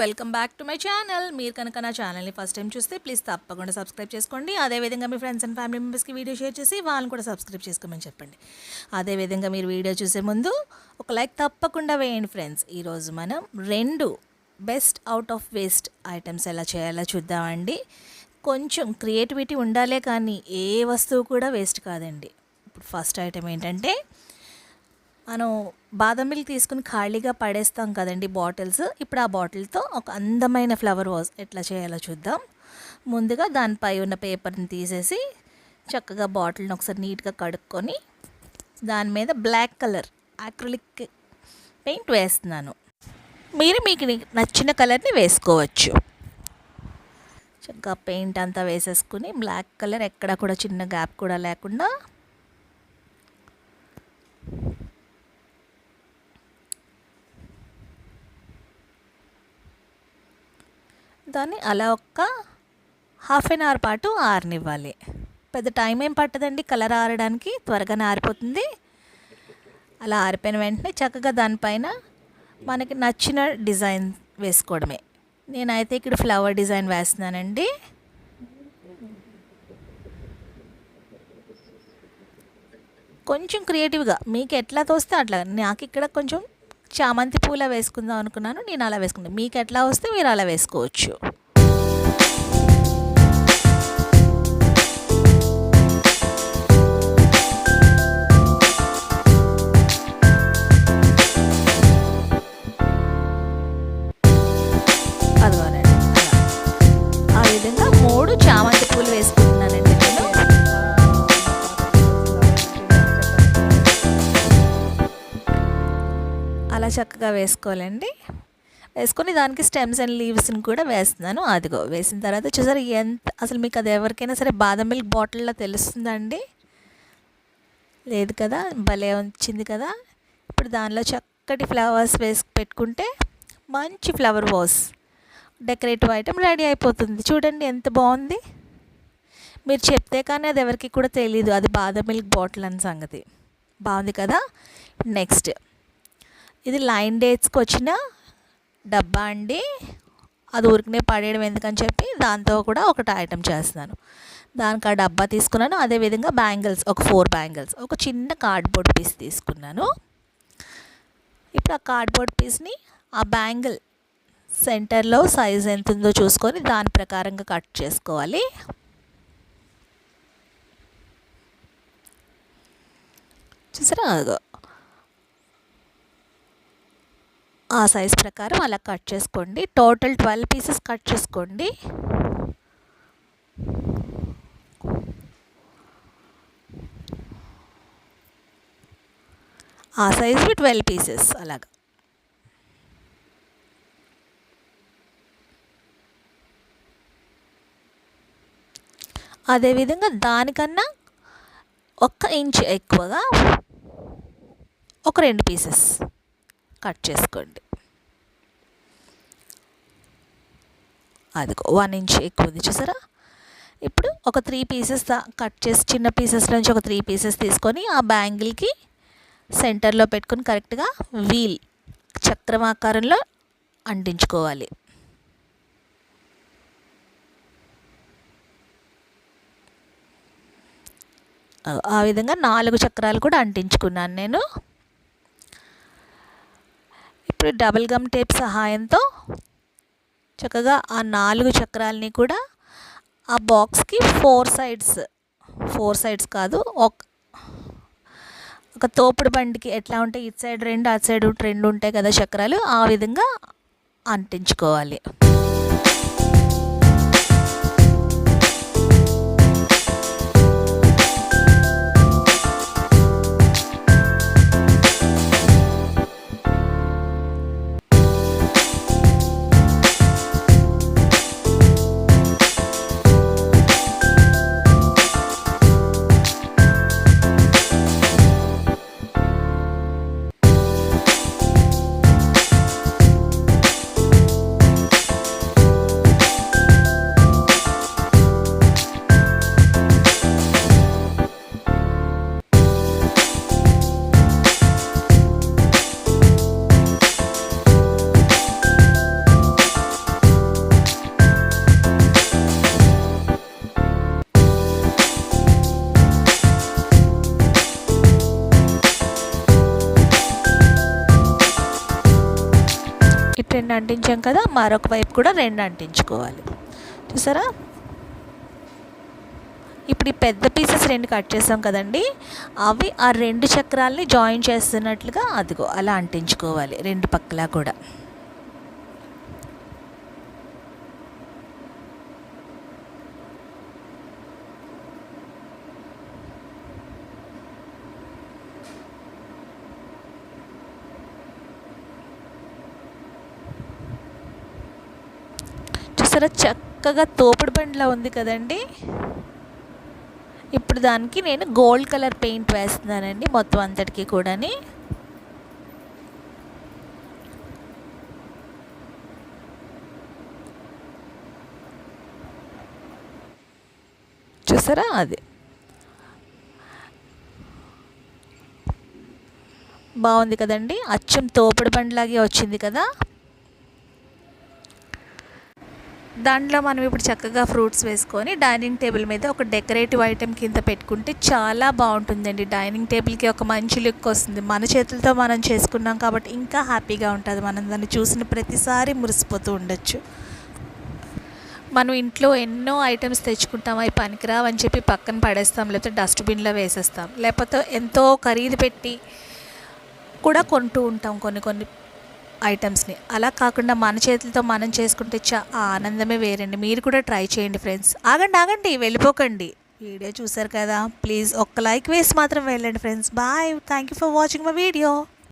Welcome back to my channel. మీరు కనుక నా ఛానల్ని ఫస్ట్ టైం చూస్తే ప్లీజ్ తప్పకుండా సబ్స్క్రైబ్ చేసుకోండి. అదేవిధంగా మీ ఫ్రెండ్స్ అండ్ ఫ్యామిలీ మెంబర్స్కి వీడియో షేర్ చేసి వాళ్ళని కూడా సబ్స్క్రైబ్ చేసుకోమని చెప్పండి. అదేవిధంగా మీరు వీడియో చూసే ముందు ఒక లైక్ తప్పకుండా వేయండి ఫ్రెండ్స్. ఈరోజు మనం రెండు best out of waste items ఎలా చేయాలో చూద్దామండి. కొంచెం క్రియేటివిటీ ఉండాలే కానీ ఏ వస్తువు కూడా వేస్ట్ కాదండి. ఇప్పుడు ఫస్ట్ ఐటమ్ ఏంటంటే మనం బాదం మిల్క్ తీసుకుని ఖాళీగా పడేస్తాం కదండి బాటిల్స్. ఇప్పుడు ఆ బాటిల్తో ఒక అందమైన ఫ్లవర్ వాజ్ ఎట్లా చేయాలో చూద్దాం. ముందుగా దానిపై ఉన్న పేపర్ని తీసేసి చక్కగా బాటిల్ని ఒకసారి నీట్గా కడుక్కొని దాని మీద బ్లాక్ కలర్ యాక్రిలిక్ పెయింట్ వేస్తున్నాను. మీరు మీకు నచ్చిన కలర్ని వేసుకోవచ్చు. చక్కగా పెయింట్ అంతా వేసేసుకుని బ్లాక్ కలర్ ఎక్కడ కూడా చిన్న గ్యాప్ కూడా లేకుండా దాన్ని అలా ఒక్క హాఫ్ అన్ అవర్ పాటు ఆరనివ్వాలి. పెద్ద టైం ఏం పట్టదండి కలర్ ఆరడానికి త్వరగానే ఆరిపోతుంది అలా ఆరిపోయిన వెంటనే చక్కగా దానిపైన మనకి నచ్చిన డిజైన్ వేసుకోవడమే. నేనైతే ఇక్కడ ఫ్లవర్ డిజైన్ వేస్తున్నానండి. కొంచెం క్రియేటివ్గా మీకు ఎట్లా తోస్తే అట్లా నాకు ఇక్కడ కొంచెం చామంతి పూల వేసుకుందాం అనుకున్నాను నేను అలా వేసుకున్నాను మీకు ఎట్లా వస్తే మీరు అలా వేసుకోవచ్చు. అలా చక్కగా వేసుకోవాలండి. వేసుకొని దానికి స్టెమ్స్ అండ్ లీవ్స్ని కూడా వేస్తున్నాను. అదిగో వేసిన తర్వాత చూసారు ఎంత అసలు మీకు అది ఎవరికైనా సరే బాదం మిల్క్ బాటిల్లో తెలుస్తుందండి? లేదు కదా భలే వచ్చింది కదా. ఇప్పుడు దానిలో చక్కటి ఫ్లవర్స్ వేసి పెట్టుకుంటే మంచి flower vase decorative item ready అయిపోతుంది. చూడండి ఎంత బాగుంది. మీరు చెప్తే కానీ అది ఎవరికి కూడా తెలియదు అది బాదం మిల్క్ బాటిల్ అని సంగతి. బాగుంది కదా? నెక్స్ట్. ఇది లైన్ డేట్స్కి వచ్చిన డబ్బా అండి. అది ఊరికనే పడేయడం ఎందుకని చెప్పి దాంతో కూడా ఒకటి ఐటమ్ చేస్తున్నాను. దానికి ఆ డబ్బా తీసుకున్నాను. అదేవిధంగా బ్యాంగిల్స్ ఒక ఫోర్ బ్యాంగిల్స్ ఒక చిన్న కార్డ్బోర్డ్ పీస్ తీసుకున్నాను. ఇప్పుడు ఆ కార్డ్బోర్డ్ పీస్ని ఆ బ్యాంగిల్ సెంటర్లో సైజ్ ఎంత ఉందో చూసుకొని దాని ప్రకారంగా కట్ చేసుకోవాలి. చూసారా అదిగో ఆ సైజ్ ప్రకారం అలా కట్ చేసుకోండి. టోటల్ ట్వెల్వ్ పీసెస్ కట్ చేసుకోండి. ఆ సైజ్వి ట్వెల్వ్ పీసెస్ అలాగా. అదేవిధంగా దానికన్నా ఒక్క ఇంచ్ ఎక్కువగా ఒక రెండు పీసెస్ కట్ చేసుకోండి. అదిగో వన్ ఇంచ్ ఎక్కువ ఉంది. చూసారా? ఇప్పుడు ఒక త్రీ పీసెస్ కట్ చేసి చిన్న పీసెస్ నుంచి ఒక త్రీ పీసెస్ తీసుకొని ఆ బ్యాంగిల్కి సెంటర్లో పెట్టుకొని కరెక్ట్గా వీల్ చక్రం ఆకారంలో అంటించుకోవాలి ఆ విధంగా నాలుగు చక్రాలు కూడా అంటించుకున్నాను నేను. ఇప్పుడు డబుల్ గమ్ టేప్ సహాయంతో చక్కగా ఆ నాలుగు చక్రాలని కూడా ఆ బాక్స్కి ఫోర్ సైడ్స్ ఫోర్ సైడ్స్ కాదు ఒక ఒక తోపుడు బండికి ఎట్లా ఉంటే ఇటు సైడ్ రెండు అటు సైడ్ రెండు ఉంటాయి కదా చక్రాలు ఆ విధంగా అంటించుకోవాలి. రెండు అంటించాం కదా మరొక వైపు కూడా రెండు అంటించుకోవాలి. చూసారా? ఇప్పుడు ఈ పెద్ద పీసెస్ రెండు కట్ చేసాం కదండి. అవి ఆ రెండు చక్రాల్ని జాయిన్ చేస్తున్నట్లుగా అదిగో అలా అంటించుకోవాలి రెండు పక్కలా కూడా. చూసారా? చక్కగా తోపుడు బండిలా ఉంది కదండి. ఇప్పుడు దానికి నేను గోల్డ్ కలర్ పెయింట్ వేస్తున్నానండి మొత్తం అంతటికి కూడాని. చూసారా? అది. బాగుంది కదండి. అచ్చం తోపుడు బండిలాగే వచ్చింది కదా. దాంట్లో మనం ఇప్పుడు చక్కగా ఫ్రూట్స్ వేసుకొని డైనింగ్ టేబుల్ మీద ఒక డెకరేటివ్ ఐటెం కింద పెట్టుకుంటే చాలా బాగుంటుందండి. డైనింగ్ టేబుల్కి ఒక మంచి లుక్ వస్తుంది. మన చేతులతో మనం చేసుకున్నాం కాబట్టి ఇంకా హ్యాపీగా ఉంటుంది. మనం దాన్ని చూసిన ప్రతిసారి మురిసిపోతూ ఉండొచ్చు. మనం ఇంట్లో ఎన్నో ఐటమ్స్ తెచ్చుకుంటాం. అవి పనికిరావు అని చెప్పి పక్కన పడేస్తాం. లేకపోతే డస్ట్బిన్లో వేసేస్తాం. లేకపోతే ఎంతో ఖరీదు పెట్టి కూడా కొంటూ ఉంటాం కొన్ని కొన్ని. ఐటమ్స్ని. అలా కాకుండా మన చేతులతో మనం చేసుకుంటే చా ఆ ఆనందమే వేరండి. మీరు కూడా ట్రై చేయండి ఫ్రెండ్స్. ఆగండి ఆగండి వెళ్ళిపోకండి. వీడియో చూసారు కదా ప్లీజ్ ఒక్క లైక్ వేసి మాత్రం వెళ్ళండి friends. Bye. Thank you for watching my video.